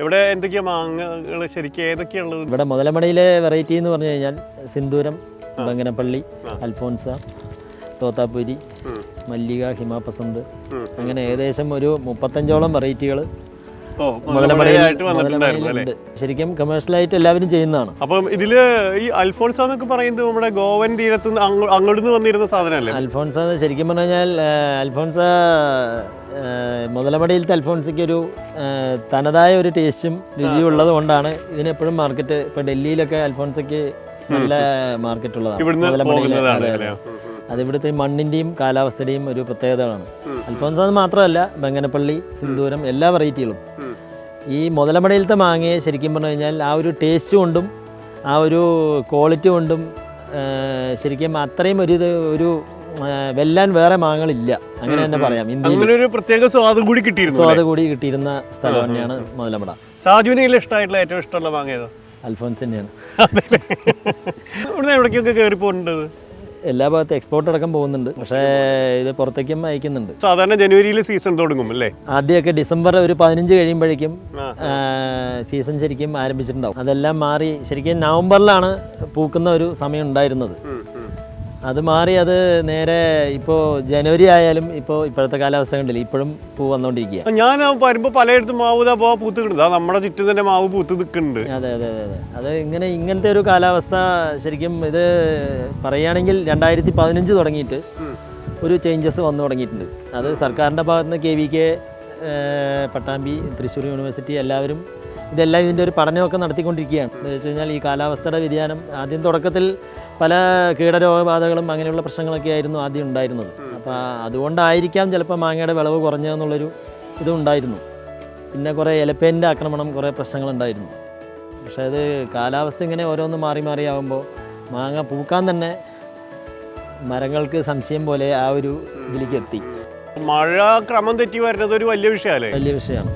ഇവിടെ എന്തൊക്കെയാ മാങ്ങകൾ ശരിക്കും ഏതൊക്കെയുള്ളത് ഇവിടെ മുതലമടയിലെ വെറൈറ്റി എന്ന് പറഞ്ഞു കഴിഞ്ഞാൽ സിന്ദൂരം ബംഗനപ്പള്ളി അൽഫോൻസ തോത്താപ്പൂരി മല്ലിക ഹിമാപസന്ത് അങ്ങനെ ഏകദേശം ഒരു മുപ്പത്തഞ്ചോളം വെറൈറ്റികൾ ശരിക്കും കമേഴ്ഷ്യലായിട്ട് എല്ലാവരും ചെയ്യുന്നതാണ്. അപ്പം ഇതിൽ ഈ അൽഫോൺസ എന്നൊക്കെ പറയുന്നത് നമ്മുടെ ഗോവൻ തീരത്ത് അങ്ങോട്ട് വന്നിരുന്ന സാധനമല്ലേ? അൽഫോൺസ ശരിക്കും പറഞ്ഞു കഴിഞ്ഞാൽ അൽഫോൺസ മുതലമടയിലത്തെ അൽഫോൺസയ്ക്ക് ഒരു തനതായ ഒരു ടേസ്റ്റും രുചിയും ഉള്ളത് കൊണ്ടാണ് ഇതിനെപ്പോഴും മാർക്കറ്റ് ഇപ്പൊ ഡൽഹിയിലൊക്കെ അൽഫോൺസയ്ക്ക് നല്ല മാർക്കറ്റ് ഉള്ളതാണ്. പോകുന്നതാണ് അതെ, അല്ലേ അതെ. അത് ഇവിടുത്തെ മണ്ണിന്റെയും കാലാവസ്ഥയുടെയും ഒരു പ്രത്യേകതകളാണ്. അൽഫോൺസ എന്ന് മാത്രമല്ല ബംഗനപ്പള്ളി സിന്ദൂരം എല്ലാ വെറൈറ്റികളും. ഈ മുതലമടയിലത്തെ മാങ്ങയെ ശരിക്കും പറഞ്ഞു കഴിഞ്ഞാൽ ആ ഒരു ടേസ്റ്റ് കൊണ്ടും ആ ഒരു ക്വാളിറ്റി കൊണ്ടും ശരിക്കും അത്രയും ഒരു ഇത് ഒരു വെല്ലാൻ വേറെ മാങ്ങകളില്ല. അങ്ങനെ തന്നെ പറയാം ഇന്ത്യയിൽ. ഒരു പ്രത്യേക സ്വാദം കൂടി കിട്ടിയിരുന്നു സ്വാദ് കൂടി കിട്ടിയിരുന്ന സ്ഥലം തന്നെയാണ് മുതലമട. സാജുവിന് ഇഷ്ടമായിട്ടുള്ള ഏറ്റവും ഇഷ്ടമുള്ള മാങ്ങ ഏതാ? അൽഫോൺസ് തന്നെയാണ്. ഇവിടുന്ന് എവിടേക്കൊക്കെ കയറി പോകേണ്ടത്? എല്ലാ ഭാഗത്തും എക്സ്പോർട്ട് അടക്കം പോകുന്നുണ്ട്. പക്ഷേ ഇത് പുറത്തേക്കും അയക്കുന്നുണ്ട്. സാധാരണ ജനുവരിയിൽ സീസൺ തുടങ്ങും അല്ലേ? ആദ്യമൊക്കെ ഡിസംബർ ഒരു പതിനഞ്ച് കഴിയുമ്പോഴേക്കും സീസൺ ശരിക്കും ആരംഭിച്ചിട്ടുണ്ടാവും. അതെല്ലാം മാറി ശരിക്കും നവംബറിലാണ് പൂക്കുന്ന ഒരു സമയം ഉണ്ടായിരുന്നത്. അത് മാറി അത് നേരെ ഇപ്പോൾ ജനുവരി ആയാലും ഇപ്പോൾ ഇപ്പോഴത്തെ കാലാവസ്ഥ കണ്ടില്ല ഇപ്പോഴും പൂ വന്നുകൊണ്ടിരിക്കുക ആ, ഞാൻ വരുമ്പോൾ പലയിടത്തും മാവ് ഇതാ പൂത്ത് കിട്ടുന്നത് നമ്മുടെ ചുറ്റും തന്നെ മാവ് പൂത്ത് നിൽക്കുന്നുണ്ട് അതെ അതെ അതെ അതെ. അത് ഇങ്ങനെ ഇങ്ങനത്തെ ഒരു കാലാവസ്ഥ ശരിക്കും ഇത് പറയുകയാണെങ്കിൽ രണ്ടായിരത്തി പതിനഞ്ച് തുടങ്ങിയിട്ട് ഒരു ചേഞ്ചസ് വന്നു തുടങ്ങിയിട്ടുണ്ട്. അത് സർക്കാരിന്റെ ഭാഗത്ത് നിന്ന് K V K Pattambi Thrissur university എല്ലാവരും ഇതെല്ലാം ഇതിന്റെ ഒരു പഠനമൊക്കെ നടത്തിക്കൊണ്ടിരിക്കുകയാണ്. എന്ന് വെച്ച് കഴിഞ്ഞാൽ ഈ കാലാവസ്ഥയുടെ വ്യതിയാനം ആദ്യം തുടക്കത്തിൽ പല കീടരോഗബാധകളും അങ്ങനെയുള്ള പ്രശ്നങ്ങളൊക്കെ ആയിരുന്നു ആദ്യം ഉണ്ടായിരുന്നത്. അപ്പോൾ അതുകൊണ്ടായിരിക്കാം ചിലപ്പോൾ മാങ്ങയുടെ വിളവ് കുറഞ്ഞതെന്നുള്ളൊരു ഇതുണ്ടായിരുന്നു പിന്നെ കുറേ എലപ്പേന്റെ ആക്രമണം കുറേ പ്രശ്നങ്ങളുണ്ടായിരുന്നു. പക്ഷേ അത് കാലാവസ്ഥ ഇങ്ങനെ ഓരോന്ന് മാറി മാറി ആകുമ്പോൾ മാങ്ങ പൂക്കാൻ തന്നെ മരങ്ങൾക്ക് സംശയം പോലെ ആ ഒരു ഇതിലേക്ക് എത്തി. മഴ ക്രമം തെറ്റി വരുന്നത് ഒരു വലിയ വിഷയമല്ലേ? വലിയ വിഷയമാണ്.